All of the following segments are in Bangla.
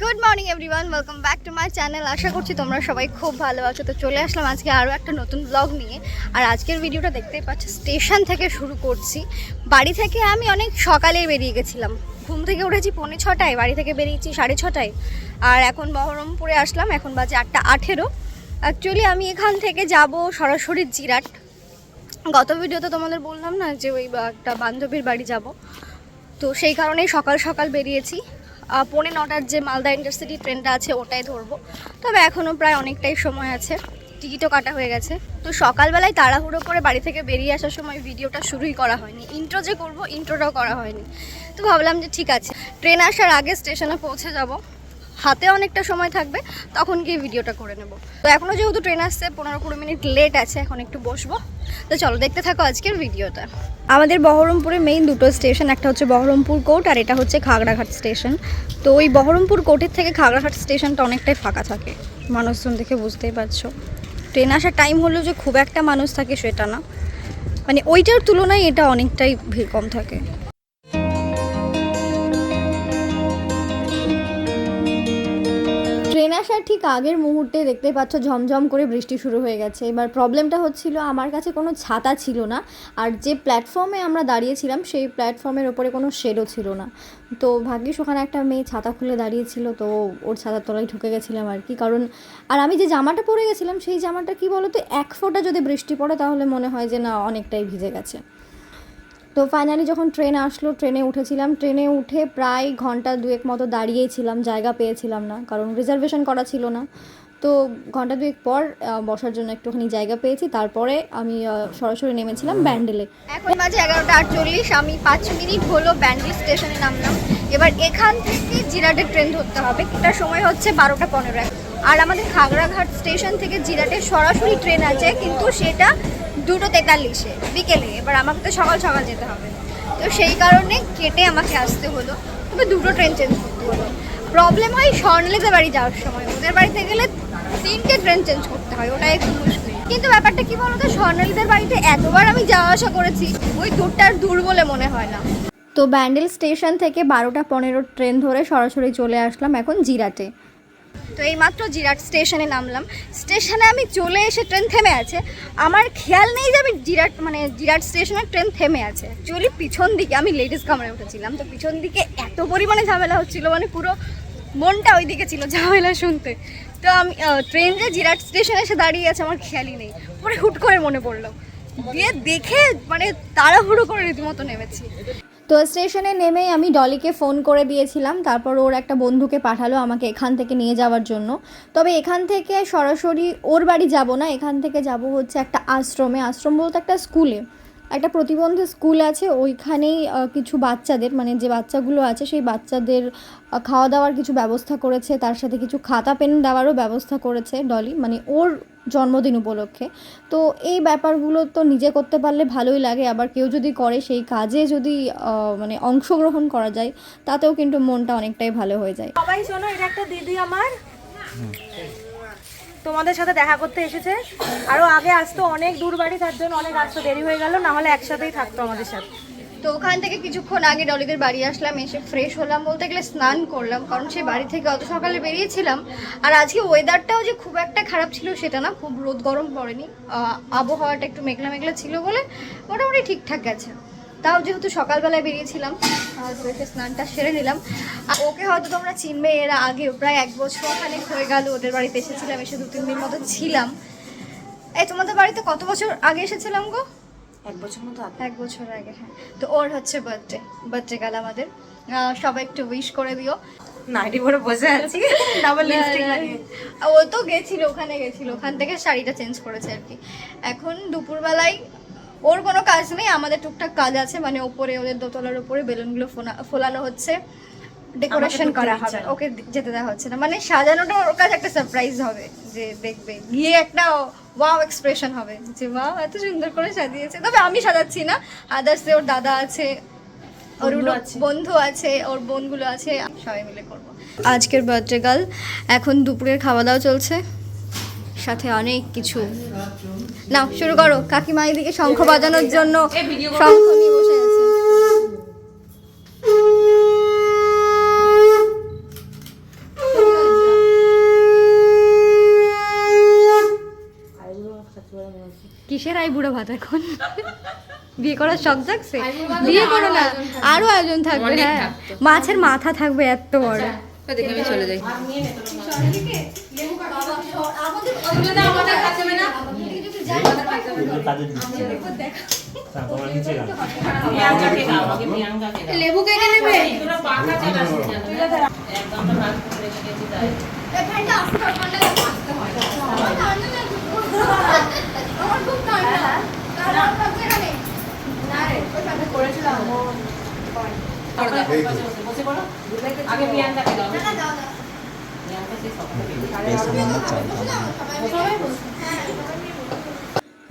Good morning everyone welcome back to my channel আশা করছি তোমরা সবাই খুব ভালো আছো। তো চলে আসলাম আজকে আরও একটা নতুন ব্লগ নিয়ে। আর আজকের ভিডিওটা দেখতেই পাচ্ছ, স্টেশন থেকে শুরু করছি। বাড়ি থেকে আমি অনেক সকালে বেরিয়ে গেছিলাম। ঘুম থেকে উঠেছি পৌনে ছটায়, বাড়ি থেকে বেরিয়েছি সাড়ে ছটায়। আর এখন বহরমপুরে আসলাম, এখন বাজে আটটা আঠেরো। অ্যাকচুয়ালি আমি এখান থেকে যাব সরাসরি জিরাট। গত ভিডিওতে তোমাদের বললাম না যে ওই একটা বান্ধবীর বাড়ি যাব। তো সেই কারণেই সকাল সকাল বেরিয়েছি। পৌনে নটার যে মালদা ইন্টারসিটি ট্রেনটা আছে, ওটাই ধরবো। তবে এখনও প্রায় অনেকটাই সময় আছে। টিকিটও কাটা হয়ে গেছে। তো সকালবেলায় তাড়াহুড়ো করে বাড়ি থেকে বেরিয়ে আসার সময় ভিডিওটা শুরুই করা হয়নি। ইন্ট্রো যে করব ইন্ট্রোটাও করা হয়নি। তো ভাবলাম যে ঠিক আছে, ট্রেন আসার আগে স্টেশনে পৌঁছে যাব। হাতে অনেকটা সময় থাকবে, তখন গিয়ে ভিডিওটা করে নেব। তো এখনও যেহেতু ট্রেন আসছে, পনেরো কুড়ি মিনিট লেট আছে, এখন একটু বসবো। তো চলো দেখতে থাকো আজকের ভিডিওটা। আমাদের বহরমপুরে মেইন দুটো স্টেশন একটা হচ্ছে বহরমপুর কোর্ট আর এটা হচ্ছে খাগড়াঘাট স্টেশন তো ওই বহরমপুর কোর্টের থেকে খাগড়াঘাট স্টেশনটা অনেকটাই ফাঁকা থাকে, মানুষজন দেখে বুঝতেই পারছ। ট্রেন আসার টাইম হলেও যে খুব একটা মানুষ থাকে সেটা না। মানে ওইটার তুলনায় এটা অনেকটাই ভিড় কম থাকে। আসার ঠিক আগের মুহূর্তে দেখতে পাচ্ছ ঝমঝম করে বৃষ্টি শুরু হয়ে গেছে। এবার প্রবলেমটা হচ্ছিল আমার কাছে কোনো ছাতা ছিল না আর যে প্ল্যাটফর্মে আমরা দাঁড়িয়েছিলাম সেই প্ল্যাটফর্মের ওপরে কোনো শেডও ছিল না। তো ভাগ্যিস ওখানে একটা মেয়ে ছাতা খুলে দাঁড়িয়েছিল তো ওর ছাতার তলায় ঢুকে গেছিলাম আর কি। কারণ আর আমি যে জামাটা পরে গেছিলাম সেই জামাটা কি বলতো, এক ফোঁটা যদি বৃষ্টি পড়ে তাহলে মনে হয় যে না, অনেকটাই ভিজে গেছে। তো ফাইনালি যখন ট্রেন আসলো ট্রেনে উঠেছিলাম। ট্রেনে উঠে প্রায় ঘণ্টা দুয়েক মতো দাঁড়িয়েছিলাম জায়গা পেয়েছিলাম না, কারণ রিজার্ভেশন করা ছিল না। তো ঘণ্টা দুয়েক পর বসার জন্য একটুখানি জায়গা পেয়েছি। তারপরে আমি সরাসরি নেমেছিলাম ব্যান্ডেলে। এখন বাজে এগারোটা আটচল্লিশ, আমি পাঁচ মিনিট হলো ব্যান্ডেল স্টেশনে নামলাম। এবার এখান থেকে জিরাটের ট্রেন ধরতে হবে। এটার সময় হচ্ছে বারোটা পনেরো। আর আমাদের খাগড়াঘাট স্টেশন থেকে জিরাটের সরাসরি ট্রেন আছে, কিন্তু সেটা দুটো তেতাল্লিশে, বিকেলে। এবার আমাকে তো সকাল সকাল যেতে হবে। তো সেই কারণে কেটে আমাকে আসতে হলো। তবে দুটো ট্রেন চেঞ্জ করতে হলো। প্রবলেম হয় স্বর্ণলেদের বাড়ি যাওয়ার সময়। ওদের বাড়িতে গেলে তিনটে ট্রেন চেঞ্জ করতে হয়। ওটা একটু মুশকিল। কিন্তু ব্যাপারটা কি বলতো স্বর্ণালীদের বাড়িতে এতবার আমি যাওয়া আসা করেছি, ওই দূরটার দূর বলে মনে হয় না। তো ব্যান্ডেল স্টেশন থেকে বারোটা পনেরো ট্রেন ধরে সরাসরি চলে আসলাম এখন জিরাটে। তো এইমাত্র জিরাট স্টেশনে নামলাম। স্টেশনে আমি চলে এসে ট্রেন থেমে আছে। আমার খেয়াল নেই যে আমি জিরাট মানে জিরাট স্টেশনে ট্রেন থেমে আছে। অ্যাকচুয়ালি পিছন দিকে, আমি লেডিস কামরায় উঠেছিলাম। তো পিছন দিকে এত পরিমাণে ঝামেলা হচ্ছিল মানে পুরো মনটা ওই দিকে ছিল ঝামেলা শুনতে। তো আমি ট্রেন যে জিরাট স্টেশনে এসে দাঁড়িয়ে আছে, আমার খেয়ালই নেই। পরে হুট করে মনে পড়ল। দিয়ে দেখে মানে তাড়াহুড়ো করে রীতিমতো নেমেছি। তো স্টেশনে নেমেই আমি ডলিকে ফোন করে দিয়েছিলাম। তারপর ওর একটা বন্ধুকে পাঠালো আমাকে এখান থেকে নিয়ে যাওয়ার জন্য। তবে এখান থেকে সরাসরি ওর বাড়ি যাব না, এখান থেকে যাব হচ্ছে একটা আশ্রমে। আশ্রম বলতে একটা স্কুলে। একটা প্রতিবন্ধী স্কুল আছে, ওইখানেই কিছু বাচ্চাদের মানে যে বাচ্চাগুলো আছে, সেই বাচ্চাদের খাওয়া দাওয়ার কিছু ব্যবস্থা করেছে। তার সাথে কিছু খাতা পেন দেওয়ারও ব্যবস্থা করেছে ডলি। মানে ওর জন্মদিন উপলক্ষে। তো এই ব্যাপারগুলো তো নিজে করতে পারলে ভালোই লাগে, আবার কেউ যদি করে সেই কাজে যদি মানে অংশগ্রহণ করা যায়, তাতেও কিন্তু মনটা অনেকটাই ভালো হয়ে যায়। সবাই শোনো, এটা একটা দিদি আমার। তোমাদের সাথে দেখা করতে এসেছে। আরও আগে আসতো, অনেক দূর বাড়ি, তার জন্য অনেক আসতে, দেরি হয়ে গেল, না হলে একসাথেই থাকতো আমাদের সাথে। তো ওখান থেকে কিছুক্ষণ আগে ডলিদের বাড়ি আসলাম, এসে ফ্রেশ হলাম বলতে গেলে স্নান করলাম, কারণ সেই বাড়ি থেকে অত সকালে বেরিয়েছিলাম। আর আজকে ওয়েদারটাও যে খুব একটা খারাপ ছিল সেটা না, খুব রোদ গরম পড়েনি। আবহাওয়াটা একটু মেঘলা মেঘলা ছিল বলে মোটামুটি ঠিকঠাক গেছে। তাও যেহেতু সকালবেলায় বেরিয়েছিলাম তো এসে স্নানটা সেরে নিলাম। আর ওকে হয়তো তোমরা চিনবে, এর আগে প্রায় এক বছর খানিক হয়ে গেল ওদের বাড়িতে এসেছিলাম, এসে দু তিন দিন মতো ছিলাম। এই তোমাদের বাড়িতে কত বছর আগে এসেছিলাম গো? এক বছর মতো এক বছর আগে হ্যাঁ। তো ওর হচ্ছে বার্থডে বার্থডে কাল আমাদের। সবাই একটু উইশ করে দিও। নাইটি পরে বসে আছি। ডাবল লিপস্টিক লাগিয়ে ও তো গেছিল ওখানে গেছিল। ওখান থেকে শাড়িটা চেঞ্জ করেছে আর কি। এখন দুপুরবেলায় ওর কোনো কাজ নেই আমাদের টুকটাক কাজ আছে। মানে ওপরে ওদের দোতলার উপরে বেলুনগুলো ফোলানো হচ্ছে। ডেকোরেশন করা হবে। ওকে যেতে দেওয়া হচ্ছে না। মানে সাজানোটা ওর কাছে একটা সারপ্রাইজ হবে যে দেখবে। গিয়ে একটা ওয়াও এক্সপ্রেশন হবে যে ওয়াও এত সুন্দর করে সাজিয়েছে। তবে আমি সাজাচ্ছি না। আদার্স ওর দাদা আছে ওর বন্ধু আছে। ওর বোনগুলো আছে সবাই মিলে করব। আজকের বার্থডে গাল এখন দুপুরের খাওয়া দাওয়া চলছে। সাথে অনেক কিছু। না শুরু করো। কাকিমা এদিকে শঙ্খ বাজানোর জন্য শঙ্খ নিয়ে বসে আই বুড়ো ভাত এখন। বিয়ে করার শখ থাকছে বিয়ে করো না আরও আয়োজন থাকবে হ্যাঁ। মাছের মাথা থাকবে এত বড়। দেখে আমি চলে যাই। তাদের দিচ্ছে না, তোমার নিচে রাখো। লেবু কেটে নেবে আগে প্রিয়াঙ্কাকে দাও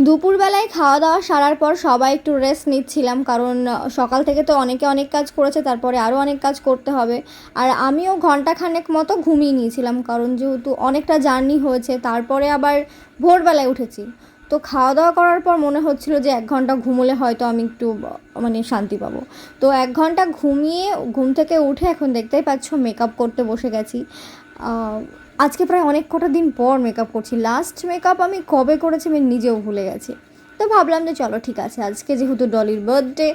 দুপুরবেলায় খাওয়া দাওয়া সারার পর সবাই একটু রেস্ট নিচ্ছিলাম, কারণ সকাল থেকে তো অনেকে অনেক কাজ করেছে, তারপরে আরও অনেক কাজ করতে হবে। আর আমিও ঘন্টাখানেক মতো ঘুমিয়ে নিয়েছিলাম, কারণ যেহেতু অনেকটা জার্নি হয়েছে, তারপরে আবার ভোরবেলায় উঠেছি। তো খাওয়া দাওয়া করার পর মনে হচ্ছিল যে এক ঘণ্টা ঘুমোলে হয়তো আমি একটু মানে শান্তি পাবো। তো এক ঘণ্টা ঘুমিয়ে, ঘুম থেকে উঠে এখন দেখতেই পাচ্ছ মেকআপ করতে বসে গেছি। আজকে প্রায় অনেক কটা দিন পর মেকআপ করছি। লাস্ট মেকআপ আমি কবে করেছি আমি নিজেও ভুলে গেছি। তো ভাবলাম যে চলো ঠিক আছে, আজকে যেহেতু ডলির বার্থডে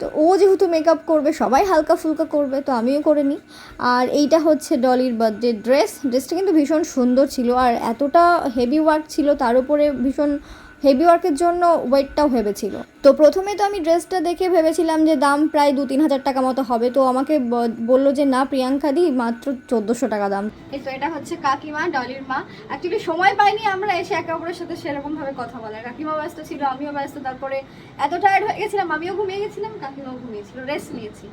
তো ও যেহেতু মেকআপ করবে, সবাই হালকা ফুলকা করবে, তো আমিও করে নিই। আর এইটা হচ্ছে ডলির বার্থডে ড্রেস ড্রেসটা কিন্তু ভীষণ সুন্দর ছিল আর এতটা হেভি ওয়ার্ক ছিল, তার উপরে ভীষণ হেভি ওয়ার্কের জন্য ওয়েটটাও ভেবেছিল। তো প্রথমে তো আমি ড্রেসটা দেখে ভেবেছিলাম যে দাম প্রায় দু তিন হাজার টাকা মতো হবে। তো আমাকে বলল যে, না, প্রিয়াঙ্কা দি, মাত্র চোদ্দোশো টাকা দাম। তো, এটা হচ্ছে কাকিমা, ডলির মা। অ্যাকচুয়ালি সময় পাইনি আমরা এসে একে অপরের সাথে সেরকম ভাবে কথা বলার। কাকিমা ব্যস্ত ছিল, আমিও ব্যস্ত, তারপরে এত টায়ার্ড হয়ে গেছিলাম, আমিও ঘুমিয়ে গেছিলাম, কাকিমাও ঘুমিয়েছিল রেস্ট নিয়েছি।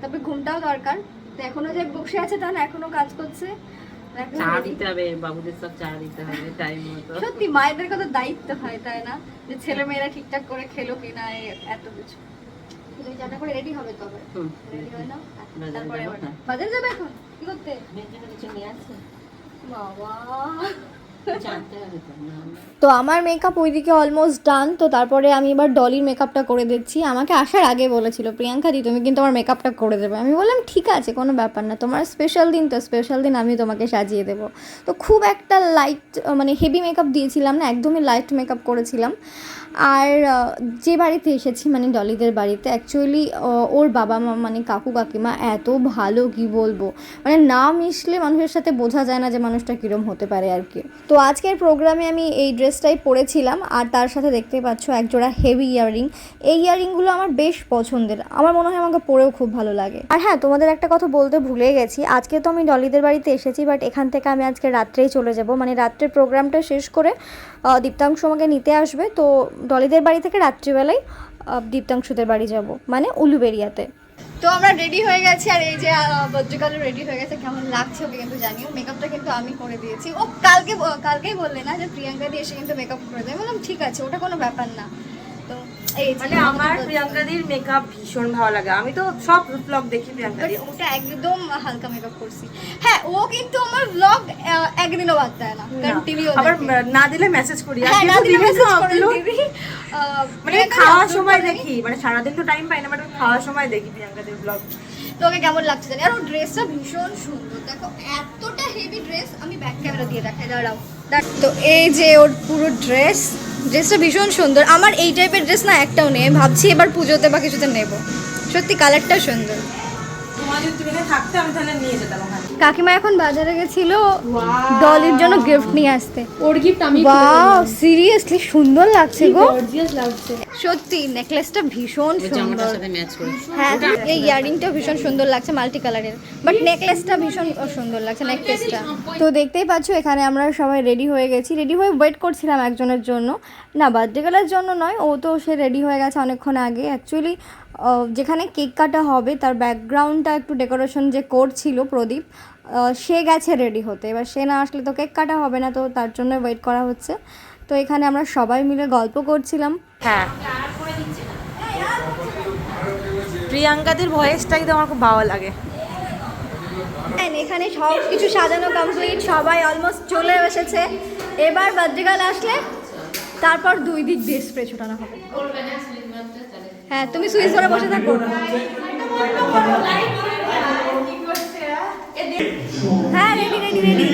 তারপরে ঘুমটাও দরকার। তো এখনও যে বসে আছে তা না, এখনও কাজ করছে। চা দিতে হবে বাবুদের সব চা দিতে হবে টাইম মতো সত্যি মায়েদের কত দায়িত্ব হয় তাই না? যে ছেলে মেয়েরা ঠিকঠাক করে খেলো কিনা এত কিছু। তুমি চাটা করে রেডি হবে তবে। রেডি হয়ে নাও তারপরে যাব। বাজারে যাবে এখন? কি করতে? কিছু নিয়ে আসছে? বাবা। তো আমার মেকআপ ওইদিকে অলমোস্ট ডান তো তারপরে আমি এবার ডলির মেকআপটা করে দিচ্ছি। আমাকে আসার আগে বলেছিল, প্রিয়াঙ্কা দি, তুমি কিন্তু আমার মেকআপটা করে দেবে। আমি বললাম, ঠিক আছে, কোনো ব্যাপার না, তোমার স্পেশাল দিন তো স্পেশাল দিন আমি তোমাকে সাজিয়ে দেবো। তো খুব একটা লাইট মানে হেভি মেকআপ দিয়েছিলাম না, একদমই লাইট মেকআপ করেছিলাম। আর যে বাড়িতে এসেছি মানে ডলিদের বাড়িতে অ্যাকচুয়ালি ওর বাবা মা মানে কাকু কাকিমা এত ভালো, কি বলব? মানে না মিশলে মানুষের সাথে বোঝা যায় না যে মানুষটা কীরম হতে পারে আর কি। তো আজকের প্রোগ্রামে আমি এই ড্রেসটাই পরেছিলাম, আর তার সাথে দেখতে পাচ্ছ একজোড়া হেভি ইয়াররিং এই ইয়াররিংগুলো আমার বেশ পছন্দের, আমার মনে হয় আমাকে পরেও খুব ভালো লাগে। আর হ্যাঁ তোমাদের একটা কথা বলতে ভুলে গেছি, আজকে তো আমি ডলিদের বাড়িতে এসেছি বাট এখান থেকে আমি আজকে রাত্রেই চলে যাব। মানে রাত্রের প্রোগ্রামটা শেষ করে দীপ্তাংশু আমাকে নিতে আসবে। তো ডলিদের বাড়ি থেকে রাত্রিবেলায় দীপ্তাংশুদের বাড়ি যাব মানে উলুবেরিয়াতে। তো আমরা রেডি হয়ে গেছি, আর এই যে বজ্রকালও রেডি হয়ে গেছে, কেমন লাগছে ওকে কিন্তু জানিও। মেকআপটা কিন্তু আমি করে দিয়েছি। ও কালকে, কালকেই বললে না যে প্রিয়াঙ্কা দিয়ে এসে কিন্তু মেকআপ করে দেয় বললাম, ঠিক আছে, ওটা কোনো ব্যাপার না। মানে আমার প্রিয়াঙ্কাদির মেকআপ ভীষণ ভালো লাগে। আমি তো সব ব্লগ দেখি প্রিয়াঙ্কাদির But ওটা একদম হালকা মেকআপ করছি। হ্যাঁ ও কিন্তু আমার ব্লগ একদিনও বাদ দেয় না। কন্টিনিউ আবার না দিলে মেসেজ করি। আর হ্যাঁ না দিলে message করে মানে খাওয়ার সময় দেখি। মানে সারাদিন তো টাইম পাই না বাট খাওয়ার সময় দেখি প্রিয়াঙ্কাদের ব্লগ তোকে কেমন লাগছে জানি? আর ওর ড্রেসটা ভীষণ সুন্দর। দেখো এতটা হেভি ড্রেস আমি ব্যাক ক্যামেরা দিয়ে দেখাই। দাঁড়াও। তো এই যে ওর পুরো ড্রেস ড্রেসটা ভীষণ সুন্দর। আমার এই টাইপের ড্রেস না একটাও নেই। ভাবছি এবার পুজোতে বা কিছুতে নেব। সত্যি কালারটা সুন্দর। তোমার যদি তুমি থাকতে আমি তাহলে নিয়ে যেতাম কাকিমা এখন বাজারে গেছিল ডলির জন্য গিফট নিয়ে আসতে। ওর গিফট আমি বাহ সিরিয়াসলি সুন্দর লাগছে গো। গর্জিয়াস লাগছে। সত্যি নেকলেসটা ভীষণ সুন্দর। সাথে ম্যাচ করে হ্যাঁ এই ইয়ারিংটাও ভীষণ সুন্দর লাগছে মাল্টি কালারের বাট নেকলেসটা ভীষণ সুন্দর লাগছে নেকলেসটা তো দেখতেই পাচ্ছ এখানে আমরা সবাই রেডি হয়ে গেছি। রেডি হয়ে ওয়েট করছিলাম একজনের জন্য। না বার্থডে গালার জন্য নয় ও তো সে রেডি হয়ে গেছে অনেকক্ষণ আগে। অ্যাকচুয়ালি যেখানে কেক কাটা হবে তার ব্যাকগ্রাউন্ডটা একটু ডেকোরেশন যে করছিল প্রদীপ সে গেছে রেডি হতে। এবার সে না আসলে তো কেক কাটা হবে না তো তার জন্য ওয়েট করা হচ্ছে। তো এখানে আমরা সবাই মিলে গল্প করছিলাম। হ্যাঁ। প্রিয়াঙ্কাদের ভয়েসটা কিন্তু আমার খুব ভালো লাগে। এখানে সব কিছু সাজানো কমপ্লিট সবাই অলমোস্ট চলে এসেছে। এবার বার্থডেকাল আসলে তারপর দুই দিক দিয়ে স্প্রে ছোটানো হবে। হ্যাঁ তুমি সুইচ ধরে বসে থাকো। হ্যাঁ ready ready ready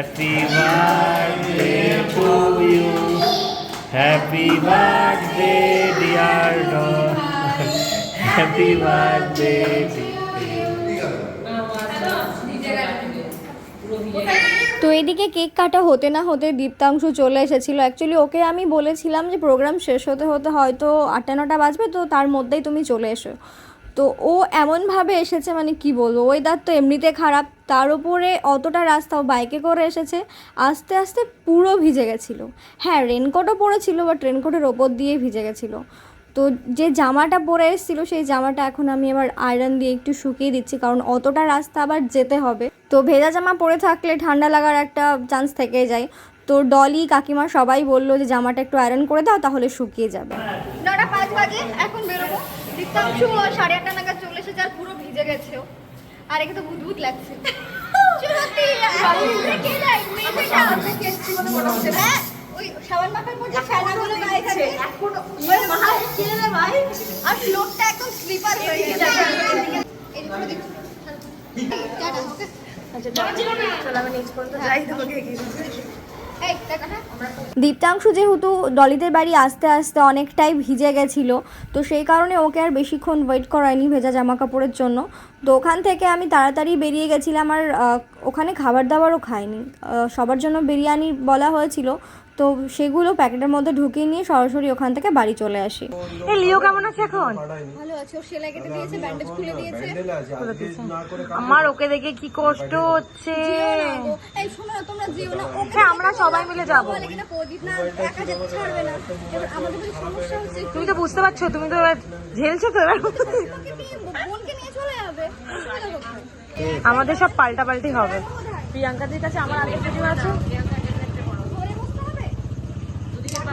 happy birthday to you happy birthday dear happy birthday তো এদিকে কেক কাটা হতে না হতে দীপ্তাংশু চলে এসেছিল। অ্যাকচুয়ালি ওকে আমি বলেছিলাম যে প্রোগ্রাম শেষ হতে হতে হয়তো আটটা নটা বাজবে, তো তার মধ্যেই তুমি চলে এসো। তো ও এমনভাবে এসেছে মানে কি বলব ওয়েদার তো এমনিতে খারাপ, তার উপরে অতটা রাস্তা ও বাইকে করে এসেছে, আস্তে আস্তে পুরো ভিজে গেছিল। হ্যাঁ রেনকোটও পরেছিল বাট রেনকোটের ওপর দিয়ে ভিজে গেছিল। তো যে জামাটা পরে এসেছিল, সেই জামাটা এখন আমি আবার আয়রন দিয়ে একটু শুকিয়ে দিচ্ছি, কারণ অতটা রাস্তা আবার যেতে হবে। তো ভেজা জামা পরে থাকলে ঠান্ডা লাগার একটা চান্স থেকে যায়। তো ডলি কাকিমা সবাই বলল যে জামাটা একটু আয়রন করে দাও তাহলে শুকিয়ে যাবে। নটা পাঁচ বাজে এখন বেরোবো। দীপ্তাংশু সাড়ে আটটা নাগাদ চলে এসেছে আর পুরো ভিজে গেছে আর একে তো লাগছে। হ্যাঁ, ওই সাবান মাখার পর যে ফেনাগুলো গায়ে থাকে, ওই মাথায় ছেড়ে দে ভাই। আর ফ্লোরটা একদম স্লিপার হয়ে গেছে। ওকে? চলো আমি পর্যন্ত যাই তোমাকে দীপ্তাংশু যেহেতু ডলিদের বাড়ি আস্তে আস্তে অনেকটাই ভিজে গেছিল, তো সেই কারণে ওকে আর বেশিক্ষণ ওয়েট করায়নি ভেজা জামা কাপড়ের জন্য। তো ওখান থেকে আমি তাড়াতাড়ি বেরিয়ে গেছিলাম আর ওখানে খাবার দাবারও খাইনি। সবার জন্য বিরিয়ানি বলা হয়েছিল তো সেগুলো প্যাকেটের মধ্যে ঢুকিয়ে নিয়ে সরাসরি ওখান থেকে বাড়ি চলে আসি। এই লিও কেমন আছে এখন? ভালো আছে? ও সেলাই কেটে দিয়েছে ব্যান্ডেজ খুলে দিয়েছে। আমার ওকে দেখে কি কষ্ট হচ্ছে। এই শোনো না তোমরা যেও না ওকে হ্যাঁ, আমরা সবাই মিলে যাব। বলে কিনা প্রদীপ না একা যেতে ছাড়বে না। এবার আমাদের যদি সমস্যা হচ্ছে তুমি তো বুঝতে পারছ তুমি তো এবার ঝেলছো তো এবার। বোনকে নিয়ে চলে যাবে। আমাদের সব পাল্টা পাল্টি হবে প্রিয়াঙ্কাদের কাছে আমার আগে কিছু আছে।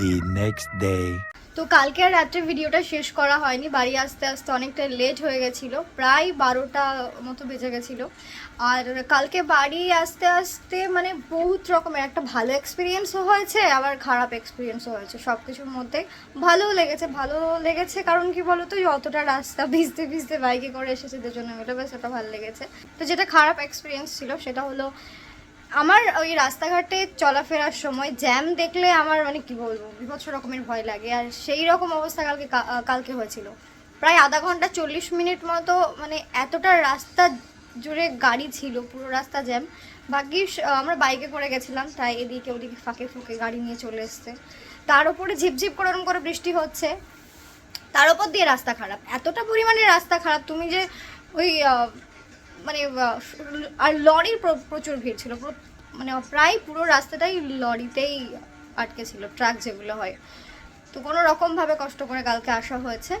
the next day. তো কালকে আর রাত্রে ভিডিওটা শেষ করা হয়নি। বাড়ি আসতে আসতে অনেকটা লেট হয়ে গেছিল। প্রায় বারোটা মতো বেজে গেছিল। আর কালকে বাড়ি আসতে আসতে মানে বহুত রকমের একটা ভালো এক্সপিরিয়েন্সও হয়েছে, আবার খারাপ এক্সপিরিয়েন্সও হয়েছে। সব কিছুর মধ্যে ভালোও লেগেছে ভালো লেগেছে। কারণ কি বলতো অতটা রাস্তা ভিজতে ভিজতে বাইকে করে এসেছে দুজনে মিলে বেশ ওটা ভালো লেগেছে। তো যেটা খারাপ এক্সপিরিয়েন্স ছিল, সেটা হলো আমার ওই রাস্তাঘাটে চলাফেরার সময় জ্যাম দেখলে আমার মানে কি বলব বিভৎস রকমের ভয় লাগে। আর সেই রকম অবস্থা কালকে কালকে হয়েছিল। প্রায় আধা ঘণ্টা চল্লিশ মিনিট মতো মানে এতটা রাস্তা জুড়ে গাড়ি ছিল পুরো রাস্তা জ্যাম আহ, আমরা বাইকে করে গেছিলাম তাই এদিকে ওদিকে ফাঁকে ফুঁকে গাড়ি নিয়ে চলে এসছে। তার উপরে ঝিপঝিপ করে ওরকম করে বৃষ্টি হচ্ছে। তার উপর দিয়ে রাস্তা খারাপ। এতটা পরিমাণে রাস্তা খারাপ তুমি যে ওই মানে আর লরির প্রচুর ভিড় ছিল। মানে প্রায় পুরো রাস্তাটাই লরিতেই আটকে ছিল, ট্রাক যেগুলো হয়। তো কোনো রকমভাবে কষ্ট করে কালকে আসা হয়েছে।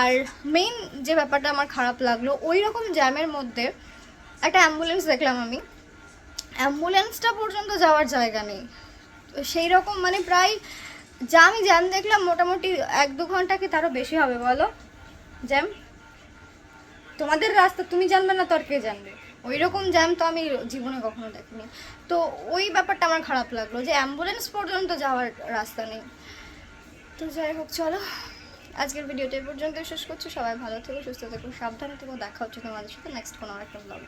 আর মেইন যে ব্যাপারটা আমার খারাপ লাগল, ওই রকম জ্যামের মধ্যে একটা অ্যাম্বুলেন্স দেখলাম আমি। অ্যাম্বুলেন্সটা পর্যন্ত যাওয়ার জায়গা নেই। তো সেই রকম মানে প্রায় যা আমি জ্যাম দেখলাম, মোটামুটি এক দু ঘণ্টা কি তারও বেশি হবে বলো? জ্যাম তোমাদের রাস্তা, তুমি জানবে না তো আর কে জানবে। ওই রকম জ্যাম তো আমি জীবনে কখনো দেখিনি। তো ওই ব্যাপারটা আমার খারাপ লাগল যে অ্যাম্বুলেন্স পর্যন্ত যাওয়ার রাস্তা নেই। তো যাই হোক, চলো। আজকের ভিডিওটা এই পর্যন্ত শেষ করছি। সবাই ভালো থেকো, সুস্থ থেকো, সাবধানে থেকো। দেখা হচ্ছে তোমাদের সাথে নেক্সট কোনো একটা ব্লগ